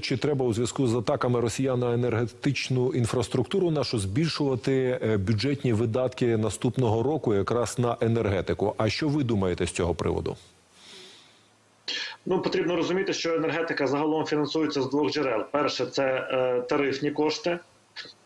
Чи треба у зв'язку з атаками росіян на енергетичну інфраструктуру нашу збільшувати е, бюджетні видатки наступного року якраз на енергетику? А що ви думаєте з цього приводу? Ну потрібно розуміти, що енергетика загалом фінансується з двох джерел: перше це е, тарифні кошти.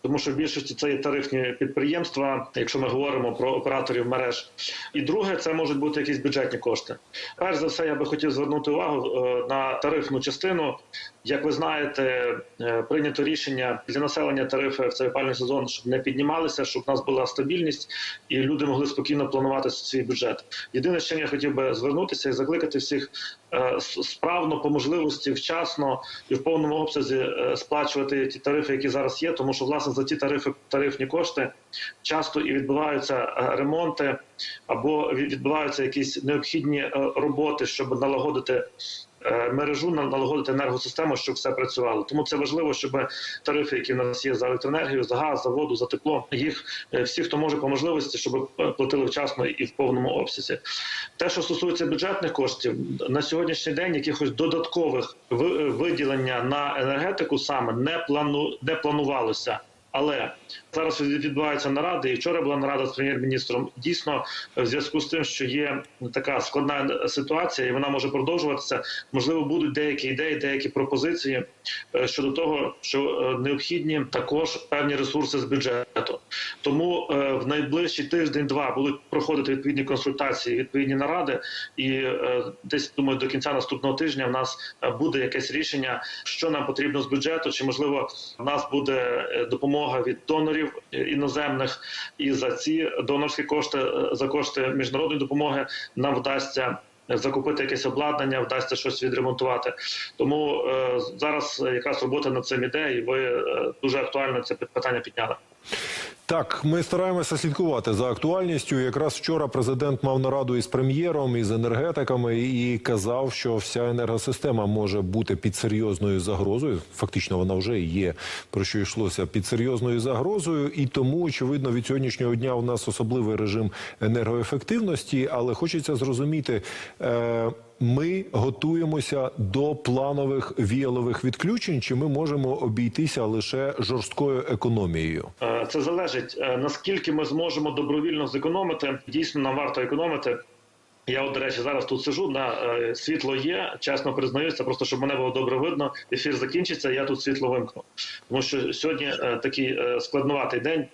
Тому що в більшості це є тарифні підприємства, якщо ми говоримо про операторів мереж. І друге, це можуть бути якісь бюджетні кошти. Перш за все, я би хотів звернути увагу е, на тарифну частину. Як ви знаєте, е, прийнято рішення для населення тарифи в цей опалювальний сезон, щоб не піднімалися, щоб у нас була стабільність і люди могли спокійно планувати свій бюджет. Єдине, з чим я хотів би звернутися і закликати всіх е, справно по можливості вчасно і в повному обсязі е, сплачувати ті тарифи, які зараз є, тому що власне за ті тарифи тарифні кошти часто і відбуваються ремонти або відбуваються якісь необхідні роботи, щоб налагодити. Е, Мережу на- налагодити енергосистему, щоб все працювало. Тому це важливо, щоб тарифи, які в нас є за електроенергію, за газ, за воду, за тепло, їх е, всі, хто може по можливості, щоб платили вчасно і в повному обсязі. Те, що стосується бюджетних коштів, на сьогоднішній день якихось додаткових ви- виділення на енергетику саме не плану не планувалося. Але зараз відбуваються наради, і вчора була нарада з прем'єр-міністром. Дійсно, в зв'язку з тим, що є така складна ситуація, і вона може продовжуватися. Можливо, будуть деякі ідеї, деякі пропозиції е, щодо того, що е, необхідні також певні ресурси з бюджету. Тому е, в найближчий тиждень-два будуть проходити відповідні консультації, відповідні наради, і е, десь думаю, до кінця наступного тижня в нас е, буде якесь рішення, що нам потрібно з бюджету, чи можливо в нас буде допомога від донорів іноземних, і за ці донорські кошти, за кошти міжнародної допомоги нам вдасться. Закупити якесь обладнання, вдасться щось відремонтувати. Тому е, зараз якраз робота над цим іде, і ви е, дуже актуально це питання підняли. Так, ми стараємося слідкувати за актуальністю. Якраз вчора президент мав нараду із прем'єром, із енергетиками і казав, що вся енергосистема може бути під серйозною загрозою. Фактично, вона вже є про що йшлося під серйозною загрозою, і тому очевидно від сьогоднішнього дня у нас особливий режим енергоефективності. Але хочеться зрозуміти. Е ми готуємося до планових віялових відключень, чи ми можемо обійтися лише жорсткою економією? Е, Це залежить е, наскільки ми зможемо добровільно зекономити. Дійсно, нам варто економити. Я, от, до речі, зараз тут сижу. На е, світло є. Чесно признаюся, просто щоб мене було добре видно. Ефір закінчиться. Я тут світло вимкну. Тому що сьогодні е, такий е, складнуватий день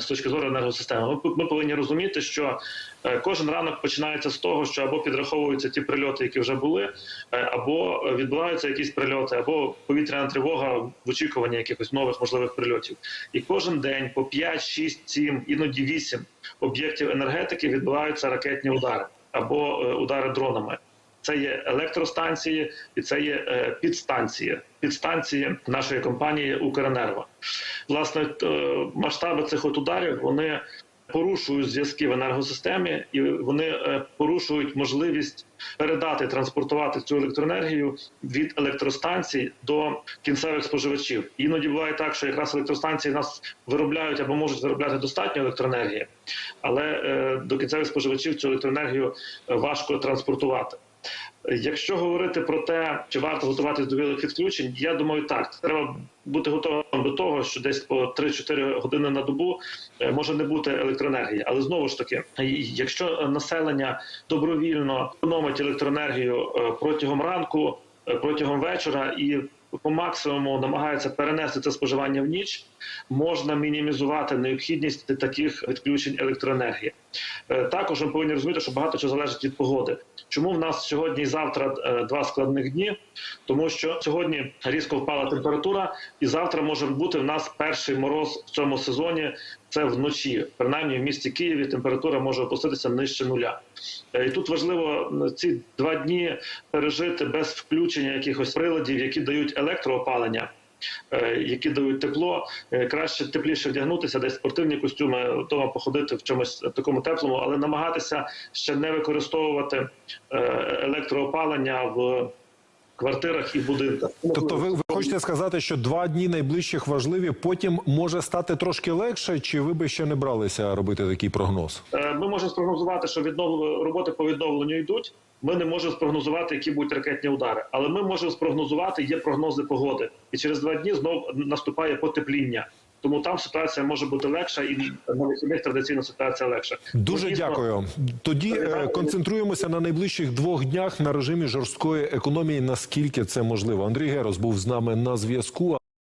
з точки зору енергосистеми. Ми, ми повинні розуміти, що е, кожен ранок починається з того, що або підраховуються ті прильоти, які вже були, е, або відбуваються якісь прильоти, або повітряна тривога в очікуванні якихось нових можливих прильотів. І кожен день по 5, 6, 7, іноді 8 об'єктів енергетики відбуваються ракетні удари або е, удари дронами. Це є електростанції і це є е, підстанції. Підстанції нашої компанії Укренерго. Власне, е, масштаби цих от ударів вони порушують зв'язки в енергосистемі, і вони е, порушують можливість передати транспортувати цю електроенергію від електростанцій до кінцевих споживачів. Іноді буває так, що якраз електростанції нас виробляють або можуть виробляти достатньо електроенергії, але до кінцевих споживачів цю електроенергію важко транспортувати. Якщо говорити про те, чи варто готуватись до вілих відключень, я думаю, так треба бути готовим до того, що десь по 3-4 години на добу е, може не бути електроенергії. Але знову ж таки, якщо населення добровільно економить електроенергію е, протягом ранку, е, протягом вечора і по максимуму намагаються перенести це споживання в ніч, можна мінімізувати необхідність таких відключень електроенергії. Е, Також ми повинні розуміти, що багато чого залежить від погоди. Чому в нас сьогодні і завтра е, два складних дні? Тому що сьогодні різко впала температура, і завтра може бути в нас перший мороз в цьому сезоні. Це вночі. Принаймні в місті Києві температура може опуститися нижче нуля. Е, І тут важливо ці два дні пережити без включення якихось приладів, які дають електроопалення. е, Які дають тепло, Е, краще тепліше вдягнутися, десь спортивні костюми, вдома походити в чомусь такому теплому, але намагатися ще не використовувати електроопалення в квартирах і будинках. Тобто, ви, ви хочете сказати, що два дні найближчих важливі, потім може стати трошки легше, чи ви би ще не бралися робити такий прогноз? Е, Ми можемо спрогнозувати, що віднов... роботи по відновленню йдуть. ми не можемо спрогнозувати, які будуть ракетні удари. Але ми можемо спрогнозувати, є прогнози погоди. І через два дні знов наступає потепління. Тому там ситуація може бути легша, і на вихідних традиційно ситуація легша. Дуже дійсно, дякую. Тоді е, концентруємося на найближчих двох днях на режимі жорсткої економії. Наскільки це можливо? Андрій Герос був з нами на зв'язку.